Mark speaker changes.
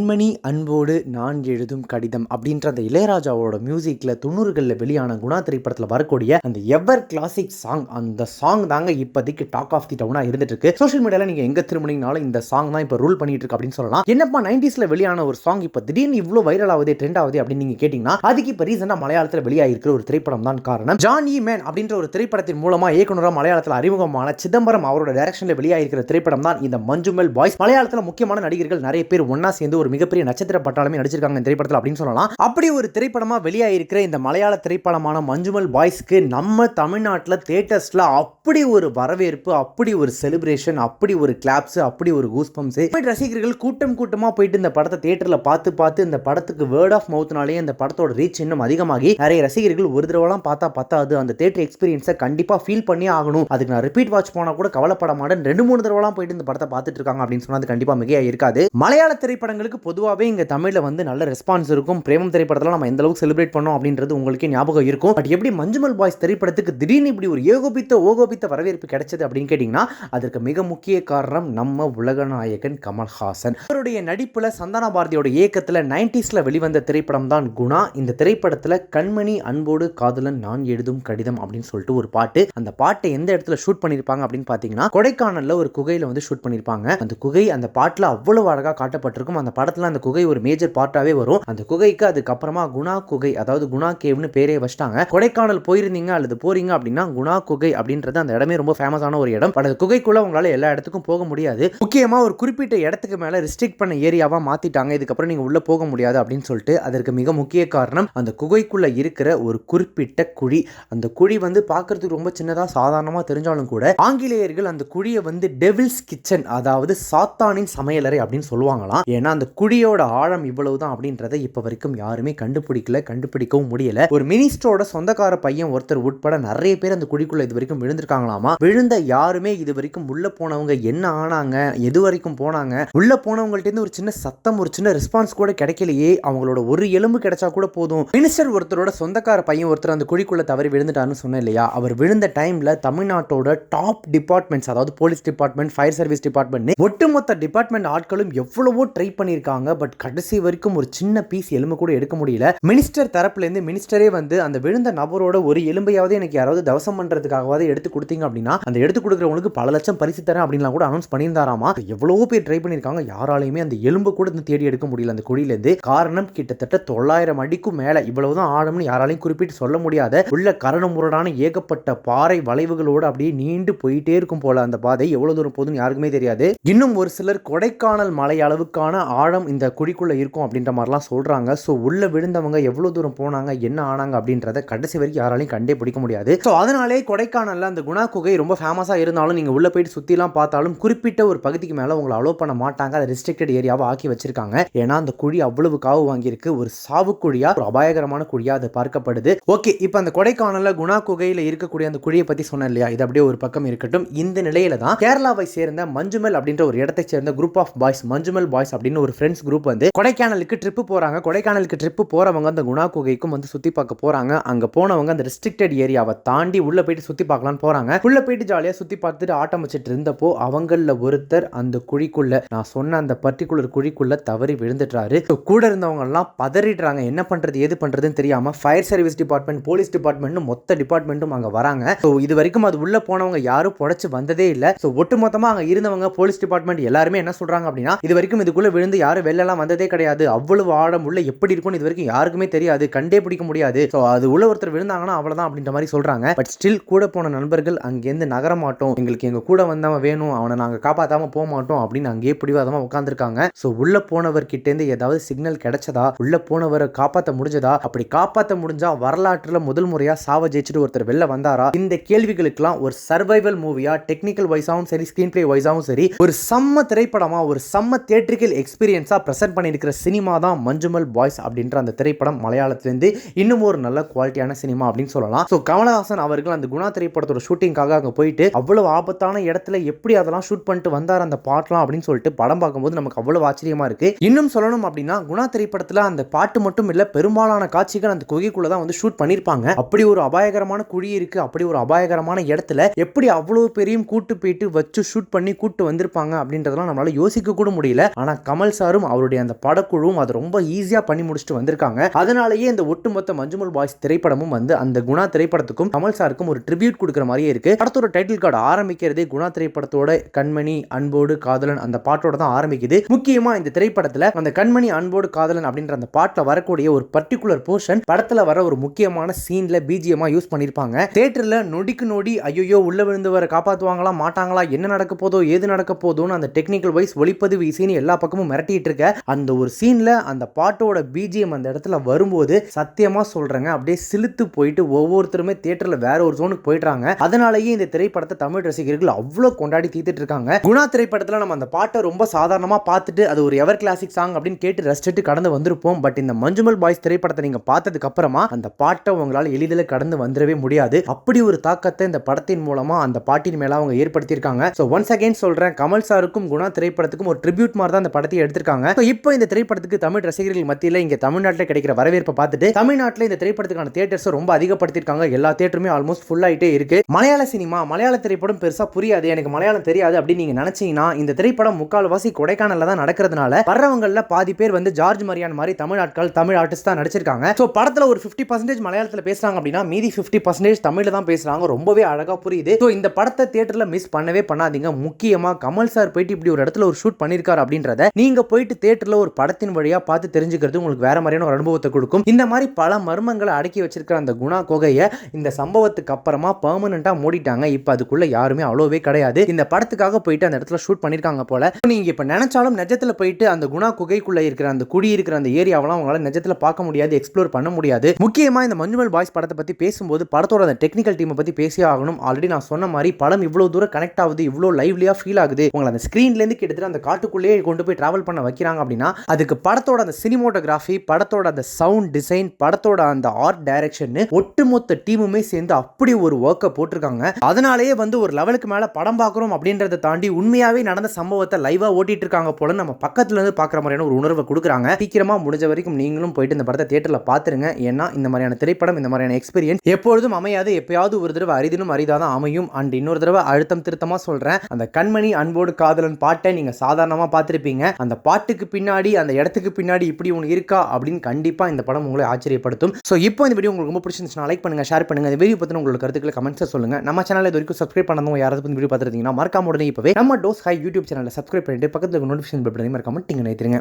Speaker 1: கண்மணி அன்போடு நான் எழுதும் கடிதம் அப்படின்ற அந்த இளையராஜாவோட மியூசிக்கில் தொண்ணூறுகளில் வெளியான குணா திரைப்படத்தில் வரக்கூடிய அந்த எவர் கிளாசிக் சாங் அந்த சாங் தாங்க இப்போதைக்கு டாக் ஆஃப் தி டவுனாக இருந்துட்டு இருக்கு. சோஷியல் மீடியாவில் நீங்கள் எங்கே திரும்பினீங்கனாலும் இந்த சாங் தான் இப்போ ரூல் பண்ணிட்டு இருக்கு அப்படின்னு சொல்லலாம். என்னப்பா நைன்டிஸில் வெளியான ஒரு சாங் இப்போ திடீர்னு இவ்வளோ வைரல் ஆகுது ட்ரெண்ட் ஆகுது அப்படின்னு நீங்கள் கேட்டிங்கன்னா அதுக்கு இப்போ ரீசெண்டாக மலையாளத்தில் வெளியாகிருக்கிற ஒரு திரைப்படம் தான் காரணம். ஜான் இ மேன் அப்படின்ற ஒரு திரைப்படத்தின் மூலமாக இயக்குனராக மலையாளத்தில் அறிமுகமான சிதம்பரம் அவரோட டைரக்ஷனில் வெளியாகிருக்கிற திரைப்படம் தான் இந்த மஞ்சுமெல் பாய்ஸ் மலையாளத்தில் முக்கியமான நடிகர்கள் நிறைய பேர் ஒன்றா சேர்ந்து ஒரு மிகப்பெரிய நட்சத்திர பட்டாளமே நடிச்சிருக்காங்க இந்த திரைப்படத்தில் அப்படின்னு சொல்லலாம். அப்படி ஒரு திரைப்படமாக வெளியாகிருக்கிற இந்த மலையாள திரைப்படமான மஞ்சுமல் பாய்ஸ்க்கு நம்ம தமிழ்நாட்டில் தேட்டர்ஸில் அப்படி ஒரு வரவேற்பு அப்படி ஒரு செலிப்ரேஷன் அப்படி ஒரு கிளாப்ஸ் அப்படி ஒரு கூஸ் பம்ப்ஸ் ரசிகர்கள் கூட்டம் கூட்டமாக போயிட்டு இந்த படத்தை தேட்டரில் பார்த்து பார்த்து இந்த படத்துக்கு வேர்ட் ஆஃப் மவுத்னாலே இந்த படத்தோட ரீச் இன்னும் அதிகமாகி நிறைய ரசிகர்கள் ஒரு தடவைலாம் பார்த்தா பத்தாது. அந்த தேட்டர் எக்ஸ்பீரியன்ஸை கண்டிப்பாக ஃபீல் பண்ணி ஆகணும். அதுக்கு நான் ரிப்பீட் வாட்ச் போனால் கூட கவலைப்பட மாட்டேன் ரெண்டு மூணு தடவைலாம் போயிட்டு இந்த படத்தை பார்த்துட்டு இருக்காங்க அப்படின்னு சொன்னால் அது கண்டிப்பாக மிகையாக இருக்காது மலையாள திரைப்படங்களுக்கு பொதுவாகவே இங்கே தமிழில் வந்து நல்ல ரெஸ்பான்ஸ் இருக்கும். பிரேமம் திரைப்படத்தில் நம்ம எந்த அளவுக்கு செலிப்ரேட் பண்ணோம் அப்படின்றது உங்களுக்கே ஞாபகம் இருக்கும். பட் எப்படி மஞ்சுமல் பாய்ஸ் திரைப்படத்துக்கு திடீர்னு இப்படி ஒரு ஏகோபித்த ஓகோபித்த வரவேற்பு கிடைச்சது அப்படின்னு கேட்டிங்கன்னா அதற்கு மிக முக்கிய காரணம் நம்ம உலகநாயகன் கமல்ஹாசன். அவருடைய நடிப்பில் சந்தான பாரதியோட இயக்கத்தில் நைன்டிஸில் வெளிவந்த திரைப்படம் தான் குணா. இந்த திரைப்படத்தில் கண்மணி அன்போடு காதலன் நான் எழுதும் கடிதம் அப்படின்னு சொல்லிட்டு ஒரு பாட்டு. அந்த பாட்டை எந்த இடத்துல ஷூட் பண்ணியிருப்பாங்க அப்படின்னு பார்த்தீங்கன்னா கொடைக்கானலில் ஒரு குகையில் வந்து ஷூட் பண்ணியிருப்பாங்க அந்த குகை அந்த பாட்டில் அவ்வளவு அழகாக காட்டப்பட்டிருக்கும். அந்த படத்தில் அந்த குகை ஒரு மேஜர் பார்ட்டாகவே வரும். அந்த குகைக்கு அதுக்கப்புறமா குணா குகை அதாவது குணா கேவ்னு பேரே வச்சிட்டாங்க. கொடைக்கானல் போயிருந்தீங்க அல்லது போறீங்க அப்படின்னா குணா குகை அப்படின்றது அந்த இடமே ரொம்ப ஃபேமஸான ஒரு இடம். பட் அந்த குகைக்குள்ள உங்களால் எல்லா இடத்துக்கும் போக முடியாது. முக்கியமா ஒரு குறிப்பிட்ட இடத்துக்கு மேலே ரிஸ்ட்ரிக்ட் பண்ண ஏரியாவாக மாற்றிட்டாங்க இதுக்கப்புறம் நீங்கள் உள்ளே போக முடியாது அப்படின்னு சொல்லிட்டு அதற்கு மிக முக்கிய காரணம் அந்த குகைக்குள்ள இருக்கிற ஒரு குறிப்பிட்ட குழி. அந்த குழி வந்து பார்க்கறதுக்கு ரொம்ப சின்னதாக சாதாரணமாக தெரிஞ்சாலும் கூட ஆங்கிலேயர்கள் அந்த குழியை வந்து டெவில்ஸ் கிச்சன் அதாவது சாத்தானின் சமையலறை அப்படின்னு சொல்லுவாங்களாம். ஏன்னா அந்த குழியோட ஆழம் இவ்வளவுதான் அப்படின்றத இப்ப வரைக்கும் யாருமே கண்டுபிடிக்கல கண்டுபிடிக்கவும் முடியல. ஒரு மினிஸ்டரோட சொந்தக்கார பையன் ஒருத்தர் உட்பட நிறைய பேர் அந்த குழிக்குள்ள இது வரைக்கும் விழுந்திருக்காங்களாமா? விழுந்த யாருமே இது வரைக்கும் உள்ள போனவங்க என்ன ஆனாங்க? எது வரைக்கும் போனாங்க? உள்ள போனவங்கள்ட்ட இருந்து ஒரு சின்ன சத்தம் ஒரு சின்ன ரெஸ்பான்ஸ் கூட கிடைக்கலையே. அவங்களோட ஒரு எலும்பு கிடைச்சா கூட போதும். மினிஸ்டர் ஒருத்தரோட சொந்தக்கார பையன் ஒருத்தர் அந்த குழிக்குள்ள தவறி விழுந்துட்டாருன்னு சொன்னேன் இல்லையா? அவர் விழுந்த டைம்ல தமிழ்நாட்டோட டாப் டிபார்ட்மெண்ட்ஸ் அதாவது police department fire service department ஒட்டுமொத்த டிபார்ட்மெண்ட் ஆட்களும் எவ்வளவோ ட்ரை பண்ணியிருக்காங்க. பட் கடைசி வரைக்கும் ஒரு சின்ன பீஸ் எலும்பு கூட எடுக்க முடியல. மினிஸ்டர் தரப்புல இருந்து மினிஸ்டரே வந்து அந்த விழுந்த நபரோட ஒரு எலும்பையாவது எனக்கு யாராவது தவசம் பண்ணுறதுக்காகவாவது எடுத்து கொடுத்தீங்க அப்படின்னா அந்த எடுத்து கொடுக்குறவங்களுக்கு பல லட்சம் பரிசு தரேன் அப்படின்லாம் கூட அனௌன்ஸ் பண்ணியிருந்தாராமா? எவ்வளவோ பேர் ட்ரை பண்ணியிருக்காங்க. யாராலையுமே அந்த எலும்பு கூட தேடி எடுக்க முடியல அந்த குழியிலேருந்து. காரணம் கிட்டத்தட்ட தொள்ளாயிரம் அடிக்கும் மேலே இவ்வளவுதான் ஆழம்னு யாராலையும் குறிப்பிட்டு சொல்ல முடியாத உள்ள கரண முரடான ஏகப்பட்ட பாறை வளைவுகளோடு அப்படியே நீண்டு போயிட்டே இருக்கும் போல அந்த பாதை. எவ்வளவு தூரம் போதுன்னு யாருக்குமே தெரியாது. இன்னும் ஒரு சிலர் கொடைக்கானல் மலை அளவுக்கான ஆழம் இந்த குழிக்குள்ளே இருக்கும் அப்படின்ற மாதிரிலாம் சொல்கிறாங்க ஸோ உள்ளே விழுந்தவங்க எவ்வளோ தூரம் போனாங்க என்ன ஆனாங்க அப்படின்றத கடைசி வரைக்கும் யாராலையும் கண்டே பிடிக்க முடியாது. ஸோ அதனாலே கொடைக்கானலில் அந்த குணா குகை ரொம்ப ஃபேமஸாக இருந்தாலும் நீங்கள் உள்ளே போயிட்டு சுற்றிலாம் பார்த்தாலும் குறிப்பிட்ட ஒரு பகுதிக்கு மேலே உங்களை அலோவ் பண்ண மாட்டாங்க. அதை ரெஸ்ட்ரிக்டட் ஏரியாவாக ஆக்கி வச்சிருக்காங்க. ஏன்னா அந்த குழி அவ்வளவு காவு வாங்கியிருக்கு. ஒரு சாவு குழியா ஒரு அபாயகரமான குழியா அது பார்க்கப்படுது. ஓகே இப்போ அந்த கொடைக்கானலில் குணா குகையில் இருக்கக்கூடிய அந்த குழியை பற்றி சொன்னேன் இல்லையா? இது அப்படியே ஒரு பக்கம் இருக்கட்டும். இந்த நிலையில தான் கேரளாவை சேர்ந்த மஞ்சுமல் அப்படின்ற ஒரு இடத்தை சேர்ந்த group of boys Manjummel boys அப்படின்னு ஒரு ஃப்ரெண்ட்ஸ் குரூப் வந்து கொடைக்கானலுக்கு ட்ரிப்பு போகிறாங்க கொடைக்கானலுக்கு ட்ரிப்பு போறவங்க அந்த குணா குகைக்கும் வந்து சுத்தி பார்க்க போறாங்க. அங்க போனவங்க அந்த ரெஸ்ட்ரிக்டட் ஏரியாவை தாண்டி உள்ளே போயிட்டு சுற்றி பார்க்கலாம்னு போறாங்க. உள்ளே போயிட்டு ஜாலியாக சுற்றி பார்த்துட்டு ஆட்டம் வச்சுட்டு இருந்தப்போ அவங்கள ஒருத்தர் அந்த குழிக்குள்ள நான் சொன்ன அந்த பர்டிகுலர் குழிக்குள்ள தவறி விழுந்துட்டாரு. ஸோ கூட இருந்தவங்கலாம் பதறிடுறாங்க. என்ன பண்றது ஏது பண்ணுறதுன்னு தெரியாமல் fire service department police department மொத்த டிபார்ட்மெண்ட்டும் அங்கே வராங்க. ஸோ இது வரைக்கும் அது உள்ள போனவங்க யாரும் புடச்சி வந்ததே இல்லை. ஸோ ஒட்டுமொத்தமாக அங்க இருந்தவங்க போலீஸ் டிபார்ட்மெண்ட் எல்லாருமே என்ன சொல்றாங்க அப்படின்னா இது வரைக்கும் இதுக்குள்ள விழுந்து யாரும் வெளிலலாம் வந்ததே கிடையாது. அவ்வளவு ஆழம் உள்ள எப்படி இருக்கும்னு இது வரைக்கும் யாருக்குமே தெரியாது. கண்டே பிடிக்க முடியாது. ஸோ அது உள்ள ஒருத்தர் விழுந்தாங்கன்னா அவ்வளோதான் அப்படின்ற மாதிரி சொல்றாங்க. பட் ஸ்டில் கூட போன நண்பர்கள் அங்கேருந்து நகர மாட்டோம். எங்களுக்கு எங்க கூட வந்தவன் வேணும். அவனை நாங்கள் காப்பாற்றாமல் போக மாட்டோம் அப்படின்னு அங்கேயே பிடிவாதமாக உட்காந்துருக்காங்க ஸோ உள்ள போனவர் கிட்ட ஏதாவது சிக்னல் கிடைச்சதா? உள்ள போனவரை காப்பாற்ற முடிஞ்சதா? அப்படி காப்பாற்ற முடிஞ்சா வரலாற்றுல முதல் முறையா சாவ ஜெயிச்சுட்டு ஒருத்தர் வெளில வந்தாரா? இந்த கேள்விகளுக்கெல்லாம் ஒரு சர்வைவல் மூவியா டெக்னிக்கல் வைஸாகவும் சரி ஸ்கிரீன் பிளே வைஸாகவும் சரி ஒரு செம்ம திரைப்படமா ஒரு செம்ம தியேட்ரிக்கல் எக்ஸ்பீரியன்ஸ் ஆடியன்ஸாக ப்ரெசென்ட் பண்ணியிருக்கிற சினிமா தான் மஞ்சுமல் பாய்ஸ் அப்படின்ற அந்த திரைப்படம் மலையாளத்திலிருந்து இன்னும் ஒரு நல்ல குவாலிட்டியான சினிமா அப்படின்னு சொல்லலாம். ஸோ கமலஹாசன் அவர்கள் அந்த குணா திரைப்படத்தோட ஷூட்டிங்காக அங்கே போயிட்டு அவ்வளவு ஆபத்தான இடத்துல எப்படி அதெல்லாம் ஷூட் பண்ணிட்டு வந்தார் அந்த பாட்டெலாம் அப்படின்னு சொல்லிட்டு படம் பார்க்கும்போது நமக்கு அவ்வளவு ஆச்சரியமாக இருக்குது இன்னும் சொல்லணும் அப்படின்னா குணா திரைப்படத்தில் அந்த பாட்டு மட்டும் இல்லை பெரும்பாலான காட்சிகள் அந்த குகைக்குள்ளே தான் வந்து ஷூட் பண்ணியிருப்பாங்க. அப்படி ஒரு அபாயகரமான குழி இருக்குது அப்படி ஒரு அபாயகரமான இடத்துல எப்படி அவ்வளோ பெரியும் கூட்டு போயிட்டு வச்சு ஷூட் பண்ணி கூட்டு வந்திருப்பாங்க அப்படின்றதெல்லாம் நம்மளால யோசிக்க கூட முடியல. ஆனால் கமல் சார் சாரும் அவருடைய அந்த படக்குழுவும் அதை ரொம்ப ஈஸியாக பண்ணி முடிச்சுட்டு வந்திருக்காங்க. அதனாலேயே இந்த ஒட்டுமொத்த மஞ்சுமல் பாய்ஸ் திரைப்படமும் வந்து அந்த குணா திரைப்படத்துக்கும் கமல் சாருக்கும் ஒரு ட்ரிபியூட் கொடுக்குற மாதிரியே இருக்கு. படத்தோட டைட்டில் கார்டு ஆரம்பிக்கிறதே குணா திரைப்படத்தோட கண்மணி அன்போடு காதலன் அந்த பாட்டோட தான் ஆரம்பிக்குது. முக்கியமா இந்த திரைப்படத்துல அந்த கண்மணி அன்போடு காதலன் அப்படின்ற அந்த பாட்டில் வரக்கூடிய ஒரு பர்டிகுலர் போர்ஷன் படத்துல வர ஒரு முக்கியமான சீன்ல பிஜிஎமா யூஸ் பண்ணிருப்பாங்க. தேட்டர்ல நொடிக்கு நொடி ஐயோ உள்ள விழுந்து வர காப்பாத்துவாங்களா மாட்டாங்களா என்ன நடக்க போதோ ஏது நடக்க போதோன்னு அந்த டெக்னிக்கல் வைஸ் ஒளிப்பதிவு இசைன்னு எல்லா பக்கமும் மிரட்டி மிரட்டிட்டு இருக்க அந்த ஒரு சீனில் அந்த பாட்டோட பிஜிஎம் அந்த இடத்துல வரும்போது சத்தியமா சொல்கிறேங்க அப்படியே சிலுத்து போயிட்டு ஒவ்வொருத்தருமே தியேட்டர்ல வேற ஒரு ஜோனுக்கு போயிடுறாங்க. அதனாலேயே இந்த திரைப்படத்தை தமிழ் ரசிகர்கள் அவ்வளோ கொண்டாடி தீர்த்துட்டு இருக்காங்க குணா திரைப்படத்தில் நம்ம அந்த பாட்டை ரொம்ப சாதாரணமாக பார்த்துட்டு அது ஒரு எவர் கிளாசிக் சாங் அப்படின்னு கேட்டு ரசிச்சுட்டு கடந்து வந்திருப்போம். பட் இந்த மஞ்சுமல் பாய்ஸ் திரைப்படத்தை நீங்க பார்த்ததுக்கு அப்புறமா அந்த பாட்டை உங்களால் எளிதில் கடந்து வந்துடவே முடியாது. அப்படி ஒரு தாக்கத்தை இந்த படத்தின் மூலமா அந்த பாட்டின் மேல அவங்க ஏற்படுத்தியிருக்காங்க. ஸோ ஒன்ஸ் அகைன் சொல்றேன் கமல் சாருக்கும் குணா திரைப்படத்துக்கும் ஒரு ட்ரிபியூட் மாதிரி தான் அந்த படத்தை எடுத்திருக்காங்க. ஸோ இப்போ இந்த திரைப்படத்துக்கு தமிழ் ரசிகர்கள் மத்தியில் இங்க தமிழ்நாட்டில் கிடைக்கிற வரவேற்பை பார்த்துட்டு தமிழ்நாட்டில் இந்த திரைப்படத்துக்கான தியேட்டர்ஸ் ரொம்ப அதிகப்படுத்திருக்காங்க எல்லா தியேட்டருமே ஆல்மோஸ்ட் ஃபுல் ஆகிட்டே இருக்கு. மலையாள சினிமா மலையாள திரைப்படம் பெருசாக புரியாது எனக்கு மலையாளம் தெரியாது அப்படின்னு நீங்க நினைச்சீங்கன்னா இந்த திரைப்படம் முக்கால்வாசி கொடைக்கானல்ல தான் நடக்கிறதுனால வர்றவங்கல பாதி பேர் வந்து ஜார்ஜ் மரியான் மாதிரி தமிழ் ஆட்கள் தமிழ் ஆர்டிஸ்ட் தான் நடிச்சிருக்காங்க. ஸோ படத்துல ஒரு ஃபிஃப்டி பர்சன்டேஜ் மலையாளத்தில் பேசுறாங்க அப்படின்னா மீதி ஃபிஃப்டி பர்சன்டேஜ் தமிழில் தான் பேசுறாங்க. ரொம்பவே அழகா புரியுது. ஸோ இந்த படத்தை தியேட்டர்ல மிஸ் பண்ணவே பண்ணாதீங்க. முக்கியமா கமல் சார் போயிட்டு இப்படி ஒரு இடத்துல ஒரு ஷூட் பண்ணியிருக்காரு அப்படின்றத நீங்க போயிட்டு தேட்டரில் ஒரு படத்தின் வழியாக பார்த்து தெரிஞ்சுக்கிறது உங்களுக்கு வேற மாதிரியான ஒரு அனுபவத்தை கொடுக்கும். இந்த மாதிரி பல மர்மங்களை அடக்கி வச்சிருக்கிற அந்த குணா கொகையை இந்த சம்பவத்துக்கு அப்புறமா பெர்மனண்டா மூடிட்டாங்க. இப்போ அதுக்குள்ள யாருமே அவ்வளோவே கிடையாது. இந்த படத்துக்காக போயிட்டு அந்த இடத்துல ஷூட் பண்ணியிருக்காங்க போல. நீங்க இப்போ நினச்சாலும் நிஜத்தில் போயிட்டு அந்த குணா குகைக்குள்ளே இருக்கிற அந்த குடி இருக்கிற அந்த ஏரியாவெல்லாம் அவங்களால நிஜத்தில் பார்க்க முடியாது எக்ஸ்ப்ளோர் பண்ண முடியாது. முக்கியமா இந்த மஞ்சுமல் பாய்ஸ் படத்தை பற்றி பேசும்போது படத்தோட அந்த டெக்னிக்கல் டீமை பற்றி பேசி ஆகணும். ஆல்ரெடி நான் சொன்ன மாதிரி படம் இவ்வளோ தூரம் கனெக்ட் ஆகுது இவ்வளோ லைவ்லியாக ஃபீல் ஆகுது. உங்களை அந்த ஸ்க்ரீன்ல இருந்து கிட்டத்தட்ட அந்த காட்டுக்குள்ளேயே கொண்டு போய் ட்ராவல் பண்ண வைக்கிறாங்க அப்படின்னா அதுக்கு படத்தோட அந்த சினிமோட்டோகிராஃபி படத்தோட அந்த சவுண்ட் டிசைன் படத்தோட அந்த ஆர்ட் டைரக்ஷன் ஒட்டுமொத்த டீமுமே சேர்ந்து அப்படி ஒரு ஒர்க்கை போட்டிருக்காங்க. அதனாலேயே வந்து ஒரு லெவலுக்கு மேல படம் பார்க்குறோம் அப்படின்றத தாண்டி உண்மையாவே நடந்த சம்பவத்தை லைவாக ஓட்டிட்டு இருக்காங்க போல நம்ம பக்கத்துல இருந்து பார்க்குற மாதிரியான ஒரு உணர்வை கொடுக்குறாங்க. சீக்கிரமா முடிஞ்ச வரைக்கும் நீங்களும் போயிட்டு இந்த படத்தை தேட்டரில் பார்த்துருங்க. ஏன்னா இந்த மாதிரியான திரைப்படம் இந்த மாதிரியான எக்ஸ்பீரியன்ஸ் எப்பொழுதும் அமையாது. எப்பயாவது ஒரு தடவை அரிதினும் அரிதாதான் அமையும். அண்ட் இன்னொரு தடவை அழுத்தம் திருத்தமா சொல்றேன். அந்த கண்மணி அன்போடு காதலன் பாட்டை நீங்க சாதாரணமாக பார்த்துருப்பீங்க. அந்த பாட்டுக்கு பின்னாடி அந்த இடத்துக்கு பின்னாடி இப்படி ஒன்று இருக்கா அப்படின்னு கண்டிப்பாக இந்த படம் உங்களை ஆச்சரியப்படுத்தும். ஸோ இப்போ இந்த வீடியோ உங்களுக்கு ரொம்ப பிடிச்சிருந்துச்சுன்னா லைக் பண்ணுங்க ஷேர் பண்ணுங்க. இந்த வீடியோ பத்தின உங்களோட கருத்துக்களை கமெண்ட்ஸை சொல்லுங்க. நம்ம சேனல் இது வரைக்கும் சப்ஸ்கிரைப் பண்ணவங்க யாராவது பத்தி வீடியோ பார்த்துருந்தீங்கன்னா மறக்காம உடனே இப்போவே நம்ம டோஸ் ஹை யூடியூப் சேனலில் சப்ஸ்கிரைப் பண்ணிட்டு பக்கத்துல நோட்டிஃபிகேஷன் பட்டன் மறக்காம டிங்க நினைத்துருங்க